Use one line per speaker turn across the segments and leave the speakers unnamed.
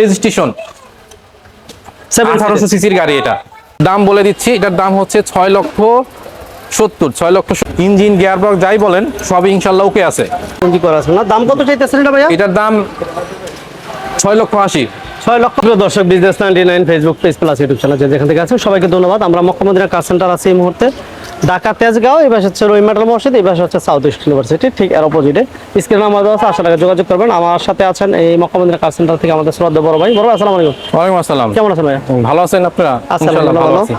Registration.
Seven
আঠারোশো সিসির গাড়ি এটা। দাম বলে দিচ্ছি এটার দাম হচ্ছে ছয় লক্ষ সত্তর ছয় লক্ষ ইঞ্জিন গিয়ারবক্স যাই বলেন সব ইনশাল্লাহ ওকে আছে।
না? দাম কত চাইতেছেন এটা ভাইয়া?
এটার দাম ছয় লক্ষ আশি।
ছয় লক্ষ। দর্শক business ninety nine Facebook page plus YouTube channel যেখান থেকে আছেন সবাইকে ধন্যবাদ। আমরা মক্কামদিনা কার সেন্টার আছে এই মুহূর্তে। ঢাকা তেজগাঁও এই পাশে হচ্ছে রহিম মসজিদ এই পাশে হচ্ছে সাউথ ইস্ট ইউনিভার্সিটি ঠিক এর অপোজিটে স্ক্রিন আমাদের দেওয়া আছে আশা টাকা যোগাযোগ করবেন। আমার সাথে আছেন এই মক্কামদিনা কার সেন্টার থেকে আমাদের শ্রদ্ধা বড় ভাই। বড় আসসালাম আলাইকুম।
ওয়ালাইকুম আসসালাম।
কেমন আছেন ভাই
ভালো আছেন আপনারা?
আসসালাম
ইনশাল্লাহ ভালো আছি।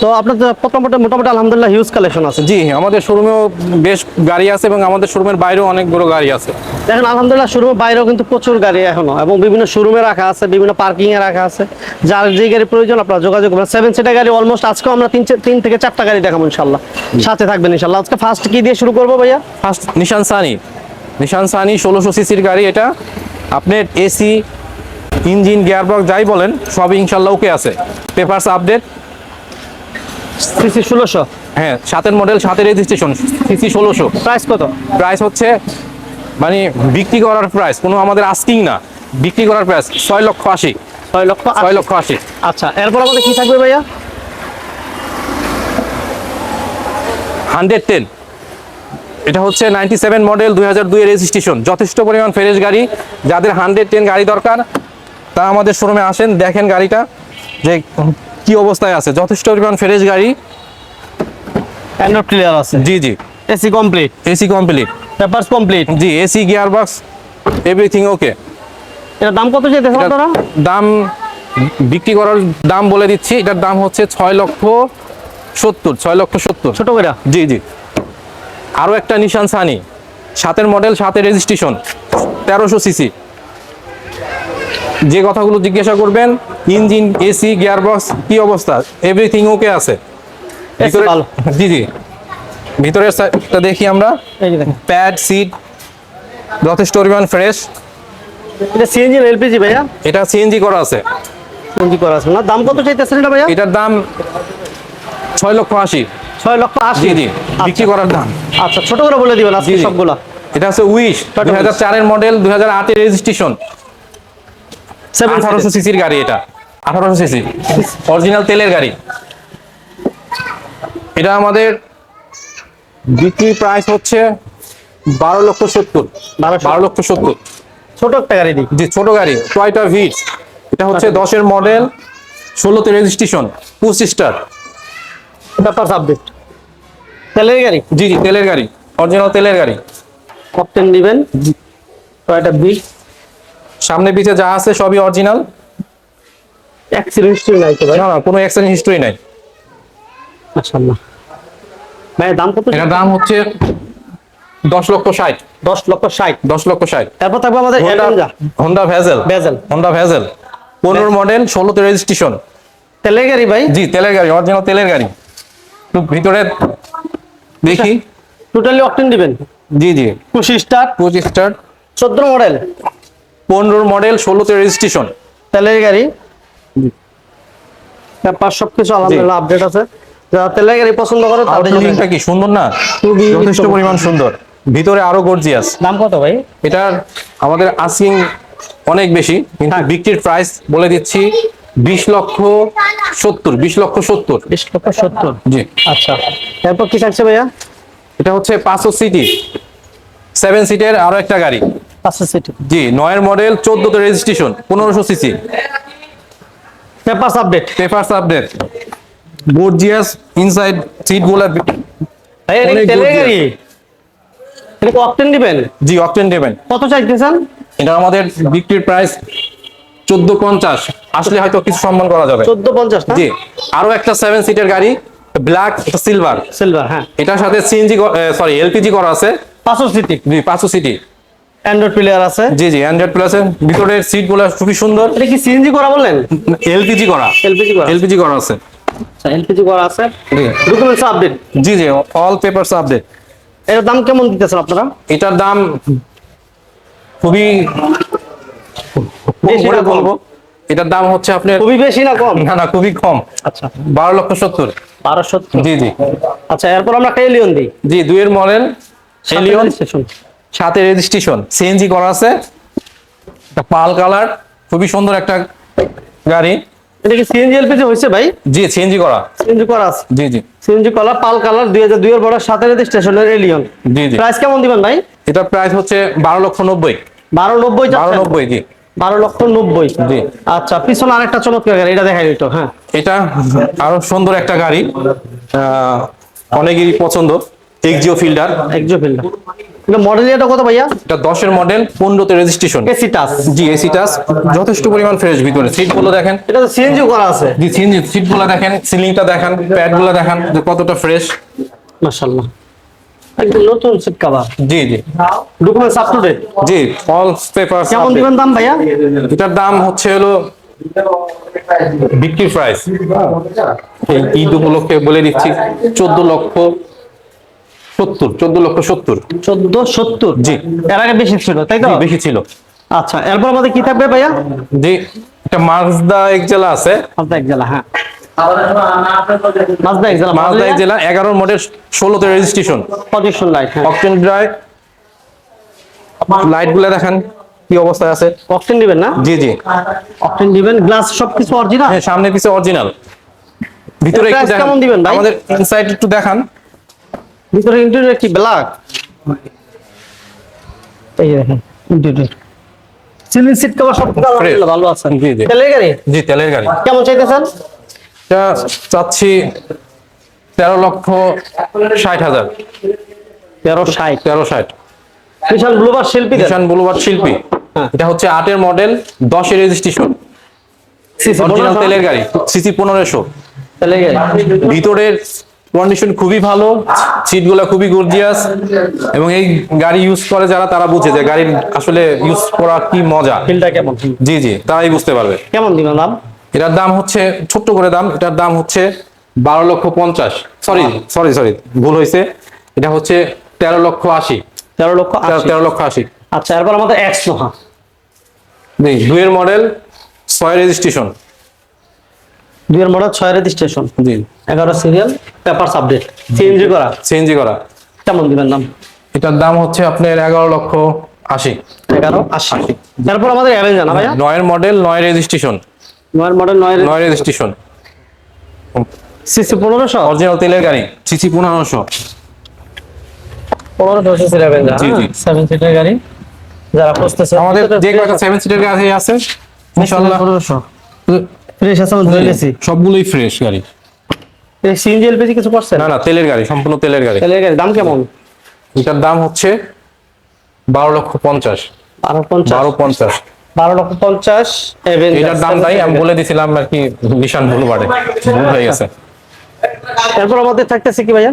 তো আপনাদের মোটামুটি মোটামুটি আলহামদুলিল্লাহ হিউজ কালেকশন আছে।
জি আমাদের শোরুমেও বেশ গাড়ি আছে এবং আমাদের শোরুমের বাইরেও অনেক বড় গাড়ি আছে।
দেখেন আলহামদুলিল্লাহ শোরুমের বাইরেও কিন্তু প্রচুর গাড়ি এখনও এবং বিভিন্ন শোরুমে রাখা আছে বিভিন্ন পার্কিং এ রাখা আছে। যার যে গাড়ি প্রয়োজন আপনারা যোগাযোগ করবেন। সেভেন সিটার গাড়ি অলমোস্ট আজকেও আমরা তিন তিন থেকে চারটা গাড়ি দেখাবো ইনশাল্লাহ সাথে থাকবেন ইনশাল্লাহ আজকে ফার্স্ট কি দিয়ে শুরু করব ভাইয়া?
First Nissan Sunny Nissan Sunny ষোলোশো সিসির গাড়ি এটা। আপনার এসি ইঞ্জিন গিয়ারবক্স যাই বলেন সব ইনশাল্লাহ ওকে আছে। পেপারস আপডেট
সিসি ষোলোশো?
হ্যাঁ সাতের মডেল সাতের রেজিস্ট্রেশন সিসি ষোলোশো।
প্রাইস কত?
প্রাইস হচ্ছে মানে বিক্রি করার প্রাইস কোনো আমাদের আস্কিং না। বিক্রি করার প্রাইস ছয় লক্ষ আশি।
ছয় লক্ষ।
ছয় লক্ষ আশি।
আচ্ছা এরপর আমাদের কি থাকবে ভাইয়া?
হান্ড্রেড টেন এটা হচ্ছে নাইনটি সেভেন মডেল দুই হাজার দুই রেজিস্ট্রেশন যথেষ্ট পরিমাণ ফ্রেশ গাড়ি। যাদের হান্ড্রেড টেন গাড়ি দরকার তারা আমাদের শোরুমে আসেন দেখেন গাড়িটা যে কি অবস্থায় আছে। যথেষ্ট পরিমাণ ফ্রেশ গাড়ি।
অ্যান্ড্রয়েড ক্লিয়ার আছে।
জি জি।
AC complete?
AC complete.
Papers complete?
জি AC gear box everything okay.
এটার দাম কত চাইতেছেন আপনারা?
দাম বিক্রি করার দাম বলে দিচ্ছি। এটার দাম হচ্ছে ছয় লক্ষ সত্তর ছয় লক্ষ সত্তর।
ছোট করে
জি জি। আরও একটা নিশান সানি সাতের মডেল সাতের রেজিস্ট্রেশন তেরোশো সিসি যে কথাগুলো জিজ্ঞাসা করবেন ইঞ্জিন এসি গিয়ারবক্স কি অবস্থা? এভরিথিং ওকে আছে। জি জি। ভিতরের সাইডটা দেখি আমরা। প্যাড সিট যথেষ্ট পরিমাণ ফ্রেশ
এটা সিএনজি না এলপিজি ভাইয়া?
এটা সিএনজি করা আছে।
সিএনজি করা আছে। না দাম কত চাইতেছেন এটা ভাইয়া?
এটার দাম ছয় লক্ষ আশি।
ছয় লক্ষ আশি।
জি জি। বিক্রি করার দাম।
আচ্ছা ছোট করে বলে দিবেন আজকে। সবগুলা।
এটা হচ্ছে উইশ দুই হাজার চারের মডেল দুই হাজার আটের রেজিস্ট্রেশন আঠারোশো সিসির গাড়ি এটা। আঠারোশো সিসি অরিজিনাল তেলের গাড়ি। এটা আমাদের বিক্রি প্রাইস হচ্ছে বারো লক্ষ সত্তর। বারো লক্ষ সত্তর।
ছোট একটা গাড়ি
যে ছোট গাড়ি টয়টা ভিট এটা হচ্ছে দশের মডেল ষোলোতে রেজিস্ট্রেশন টু সিস্টার
ব্যাপার সাবজেক্ট তেলের গাড়ি?
জি জি তেলের গাড়ি অরিজিনাল তেলের গাড়ি।
অপটেন দিবেন। টয়টা বিগ
সামনে পিছে যা আছে সবই অরিজিনাল
অ্যাক্সিডেন্ট হিস্ট্রি নাই তো ভাই।
না না কোনো অ্যাক্সিডেন্ট হিস্ট্রি নাই।
মাশাআল্লাহ। ভাই দাম কত
এটার দাম হচ্ছে দশ লক্ষ ষাট।
দশ লক্ষ ষাট।
দশ লক্ষ ষাট।
তারপর থাকবে আমাদের
Honda Vezel
Vezel।
Honda Vezel পনেরো মডেল ষোলোতে রেজিস্ট্রেশন
তেলের গাড়ি ভাই?
জি তেলের গাড়ি অরিজিনাল তেলের গাড়ি। ভিতরে দেখি।
টোটালি অপটেন দিবেন?
জি জি।
পঁচিশ স্টার?
পঁচিশ স্টার।
চোদ্দ মডেল
পনেরো মডেল ষোলোতে রেজিস্ট্রেশন
তেলের গাড়ি? ব্যাপার সবকিছু আলহামদুলিল্লাহ আপডেট আছে। তেলের গাড়ি পছন্দ করে
আউটলুকিংটা কি? সুন্দর না? যথেষ্ট পরিমাণ সুন্দর। ভিতরে আরও গর্জিয়াস
দাম কত ভাই?
এটার আমাদের আস্কিং অনেক বেশি কিন্তু
হ্যাঁ।
বিক্রির প্রাইস বলে দিচ্ছি বিশ লক্ষ সত্তর বিশ লক্ষ সত্তর।
বিশ লক্ষ সত্তর?
জি।
আচ্ছা। তারপর কি থাকছে ভাইয়া?
এটা হচ্ছে পাঁচশো সিটি। সেভেন সিটের আরও একটা গাড়ি।
পাঁচশো সিটি।
জি নয়ের মডেল চোদ্দতে রেজিস্ট্রেশন পনেরোশো CC.
Paper update
papers update gorgeous inside সিটগুলা
ভাই এটা তেলের
gorgeous।
গাড়ি? এটা কি অপটেন দিবেন?
জি অকটেন দেবেন।
কত চাইতেছেন
এটা আমাদের বিক্রির প্রাইস চোদ্দ পঞ্চাশ। আসলে হয়তো কিছু সম্মান করা যাবে।
চোদ্দ পঞ্চাশ
জি আরও একটা সেভেন সিটের গাড়ি ব্ল্যাক সিলভার
সিলভার হ্যাঁ।
এটার সাথে সিএনজি সরি এলপিজি করা আছে।
পাঁচশো সিটি।
জি পাঁচশো সিটি।
অ্যান্ড্রয়েড প্লেয়ার আছে।
জি জি হান্ড্রেড প্লাস ভিতরের সিটগুলো খুবই সুন্দর।
এটা কি সিএনজি করা বললেন?
এলপিজি করা।
এলপিজি করা।
এলপিজি করা আছে।
আচ্ছা এলপিজি করা আছে। ডকুমেন্টস আপডেট
জি জি অল পেপারস আপডেট
এর দাম কেমন দিতেছেন আপনারা?
এটার দাম খুবই
বেশি
করে? বলব। এটার দাম হচ্ছে আপনার
খুবই বেশি না কম?
না না খুবই কম।
আচ্ছা।
বারো লক্ষ সত্তর।
বারো সত্তর।
জি জি।
আচ্ছা এরপর আমরা একটা এলিয়ন দিই।
জি দুইয়ের মডেল এলিয়ন
স্টেশন
সাথে রেজিস্ট্রেশন সিএনজি করা আছে। একটা পাল কালার খুবই সুন্দর একটা গাড়ি।
এটা কি সিএনজি এলপিজি হয়েছে ভাই?
জি সিএনজি করা।
সিএনজি করা আছে।
জি জি।
সিএনজি কলা পাল কালার দুই হাজার দুই এর বড় সাতের স্টেশনের এলিয়ন
জি জি।
প্রাইস কেমন দিবেন ভাই?
এটার প্রাইস হচ্ছে বারো লক্ষ নব্বই।
বারো নব্বই
বারো নব্বই জি।
বারো লক্ষ নব্বই।
জি।
আচ্ছা পিছনে আরেকটা চমৎকার গাড়ি এটা দেখাই হ্যাঁ।
এটা আরও সুন্দর একটা গাড়ি। অনেকেরই পছন্দ। এক্সিও ফিল্ডার
একজো ফিল্ডার এটা মডেল এটা কত ভাইয়া?
এটা দশের মডেল পনেরোতে রেজিস্ট্রেশন
এসি টাচ
জি এসি টাচ যথেষ্ট পরিমাণ ফ্রেশ ভিতরে। সিটগুলো দেখেন।
এটা তো সিএনজি করা আছে।
জি সিটগুলো দেখেন সিলিংটা দেখেন প্যাডগুলো দেখেন যে কতটা ফ্রেশ
মাশাআল্লাহ। একদম নতুন সিট কভার
জি জি।
ডকুমেন্টস আপ টু ডেট
জি অল পেপার
কেমন দিবেন দাম ভাইয়া?
এটার দাম হচ্ছে হলো বিক্রি প্রাইস এই ঈদ উপলক্ষে বলে দিচ্ছি চোদ্দ লক্ষ সত্তর চোদ্দ লক্ষ সত্তর।
চোদ্দ সত্তর?
জি।
এর আগে বেশি ছিল তাই তো?
বেশি ছিল।
আচ্ছা এরপর আমাদের কি থাকবে ভাইয়া?
জি এটা মালদা এক জেলা আছে
হ্যাঁ।
মডেল ষোলোতে registration
position light
octane dry লাইটগুলো দেখেন কি অবস্থায় আছে।
অকটেন দিবেন না?
জি জি।
অকটেন দিবেন গ্লাস সবকিছু অরিজিনাল
হ্যাঁ সামনে পিছে অরিজিনাল ভিতরে একটু দেখেন? আমাদের ইনসাইড একটু দেখান।
ভিতরে ইন্টেরিয়র কি ব্ল্যাক এই যে দেখেন ইন্টেরিয়র সিলিং সিট কভার সব ভালো আছে।
জি জি।
তেলের গাড়ি?
জি তেলের গাড়ি।
কেমন চাইতেছেন?
এটা চাচ্ছি তেরো লক্ষ ষাট হাজার।
তেরো ষাট।
তেরো ষাট।
বিশাল ব্লুবার শিল্পী
কিষান ব্লুবার শিল্পী।
হ্যাঁ।
এটা হচ্ছে আটের মডেল দশের রেজিস্ট্রেশন
সিসি
অরিজিনাল তেলের গাড়ি। সিসি পনেরোশো।
তেলের গাড়ি।
ভিতরের কন্ডিশন খুবই ভালো সিটগুলো খুবই গর্জিয়াস এবং এই গাড়ি ইউজ করে যারা তারা বুঝে যে গাড়ির আসলে ইউজ করা কি মজা।
ফিলটা কেমন?
জি জি তারাই বুঝতে পারবে।
কেমন দিবেন দাম?
এটার দাম হচ্ছে ছোট্ট করে দাম এটার দাম হচ্ছে বারো লক্ষ পঞ্চাশ। সরি সরি সরি ভুল হয়েছে। এটা হচ্ছে তেরো লক্ষ আশি।
তেরো লক্ষ
তেরো লক্ষ আশি।
আচ্ছা এরপর আমাদের এক্স নোহা
জি দুইয়ের মডেল ছয় রেজিস্ট্রেশন
দুইয়ের মডেল ছয় রেজিস্ট্রেশন
জি।
এগারো সিরিয়াল পেপারস আপডেট সিএনজি করা।
সিএনজি করা।
কেমন দিবেন দাম?
এটার দাম হচ্ছে আপনার এগারো লক্ষ আশি।
এগারো আশি। তারপর আমাদের অ্যাভেঞ্জার না ভাইয়া?
নয়ের মডেল নয় রেজিস্ট্রেশন
নয়ের মডেল নয়
নয় রেজিস্ট্রেশন
সিসি পনেরোশো?
অরিজিনাল তেলের গাড়ি। সিসি পনেরোশো।
পনেরোশো সিসির অ্যাভেঞ্জার
জি, জি।
সেভেন সিটের গাড়ি। যারা খুঁজতেছে
আমাদের যে কয়টা সেভেন সিটের গাড়ি আছে? ইনশাল্লাহ
পনেরোশো। ফ্রেশ আছে আমরা ধরে গেছি
সবগুলোই ফ্রেশ গাড়ি।
সিএনজি এলপিজি কিছু করছে
না না তেলের গাড়ি সম্পূর্ণ তেলের গাড়ি।
তেলের গাড়ি দাম কেমন?
এটার দাম হচ্ছে বারো লক্ষ পঞ্চাশ।
বারো পঞ্চাশ?
বারো পঞ্চাশ।
বারো লক্ষ পঞ্চাশ
এটার দাম তাই আমি বলে দিছিলাম আর কি নিশান বুলবার্ডে ভুল হয়ে গেছে।
এরপর আমাদের থাকতেছে কি ভাইয়া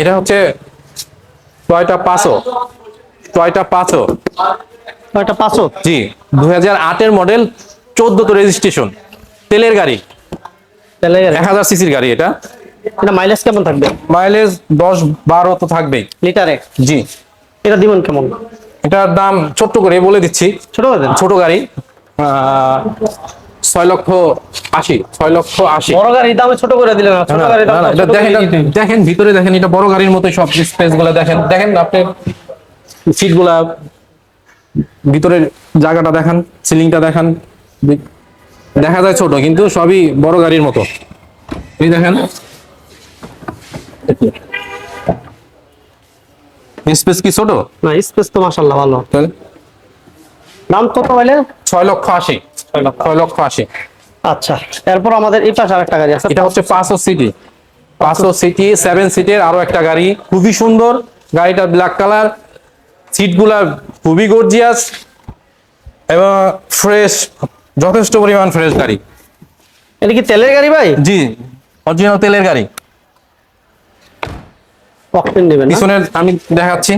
এটা হচ্ছে টয়টা পাঁচও টয়টা পাঁচও
একটা পাঁচশো?
জি দুই হাজার আটের মডেল চোদ্দ তো রেজিস্ট্রেশন তেলের গাড়ি।
তেলের গাড়ি।
এক হাজার সিসির গাড়ি এটা।
এটা মাইলেজ কেমন থাকবে?
মাইলেজ দশ বারো তো থাকবেই।
লিটারে?
জি।
এটা দিবেন কেমন?
এটার দাম ছোট্ট করে বলে দিচ্ছি।
ছোট করে
ছোট গাড়ি ছয় লক্ষ আশি ছয় লক্ষ আশি।
বড় গাড়ির দামে ছোট করে দিলেন ছোট
না,
দাম
এটা দেখেন দেখেন ভিতরে দেখেন এটা বড় গাড়ির মতো সব স্পেসগুলা দেখেন। দেখেন আপনি সিটগুলা ভিতরের জায়গাটা দেখান সিলিংটা দেখান। দেখা যায় ছোট কিন্তু সবই বড় গাড়ির মতো। এই দেখেন। স্পেস কি ছোট?
না স্পেস তো মাশাআল্লাহ ভালো।
তাহলে?
দাম কত বলে
ছয় লক্ষ আশি। ছয় লক্ষ। আশি।
আচ্ছা এরপর আমাদের এই পাশে আরেকটা গাড়ি আছে।
এটা হচ্ছে পাঁচশো সিটি পাঁচশো সিটি সেভেন সিটের আরও একটা গাড়ি। খুবই সুন্দর। গাড়িটা ব্ল্যাক কালার সিটগুলা খুবই গর্জিয়াস এবং ফ্রেশ যথেষ্ট পরিমাণ ফ্রেশ গাড়ি।
এটা কি তেলের গাড়ি ভাই?
জি অরিজিনাল তেলের গাড়ি।
অকটেন নেবেন?
পিছনে আমি দেখাচ্ছি।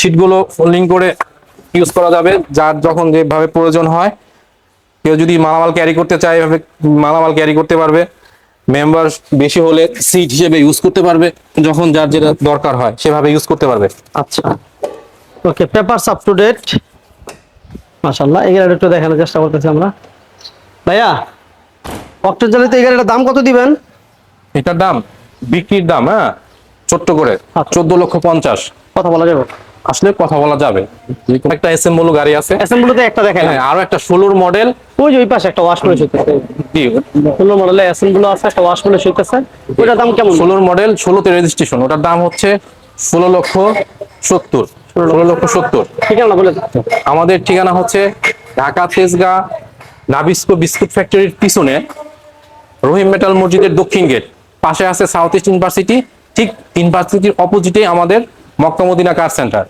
সিটগুলো ফোল্ডিং করে ইউজ করা যাবে যার যখন যেভাবে প্রয়োজন হয়। কেউ যদি মালামাল ক্যারি করতে চায় এভাবে মালামাল ক্যারি করতে পারবে। মেম্বার বেশি হলে সিট হিসেবে ইউজ করতে পারবে যখন যার যেটা দরকার হয় সেভাবে ইউজ করতে পারবে।
আচ্ছা। Okay papers up to date মাশাআল্লাহ গাড়িটা একটু দেখানোর চেষ্টা করতেছি আমরা। ভাইয়া অক্টেন চালিত এই গাড়িটার দাম কত দিবেন?
এটার দাম বিক্রির দাম হ্যাঁ? ছোট্ট করে
আচ্ছা।
চোদ্দ লক্ষ পঞ্চাশ।
কথা বলা যাবে।
আসলে কথা বলা যাবে। যে কোনো একটা এস এম গাড়ি আছে।
অ্যাসেম্বলিতে একটা দেখেন।
হ্যাঁ আরও একটা ষোলোর মডেল
ওই যে ওই পাশে একটা ওয়াশ করে শুইতেছে
জি।
ষোলো মডেলের অ্যাসেম্বলি আছে একটা ওয়াশ করে শুইতেছে ওইটার দাম কেমন?
ষোলোর মডেল ষোলোতে রেজিস্ট্রেশন ওটার দাম হচ্ছে ষোলো লক্ষ সত্তর। ষোলো লক্ষ সত্তর।
ঠিক আছে বলে
আমাদের ঠিকানা হচ্ছে ঢাকা তেজগাঁ নাবিস্কো বিস্কুট ফ্যাক্টরির পিছনে। রহিম মেটাল মসজিদের দক্ষিণ গেট। পাশে আছে সাউথ ইস্ট ইউনিভার্সিটি ঠিক ইউনিভার্সিটির অপোজিটে আমাদের মক্কামদিনা কার সেন্টার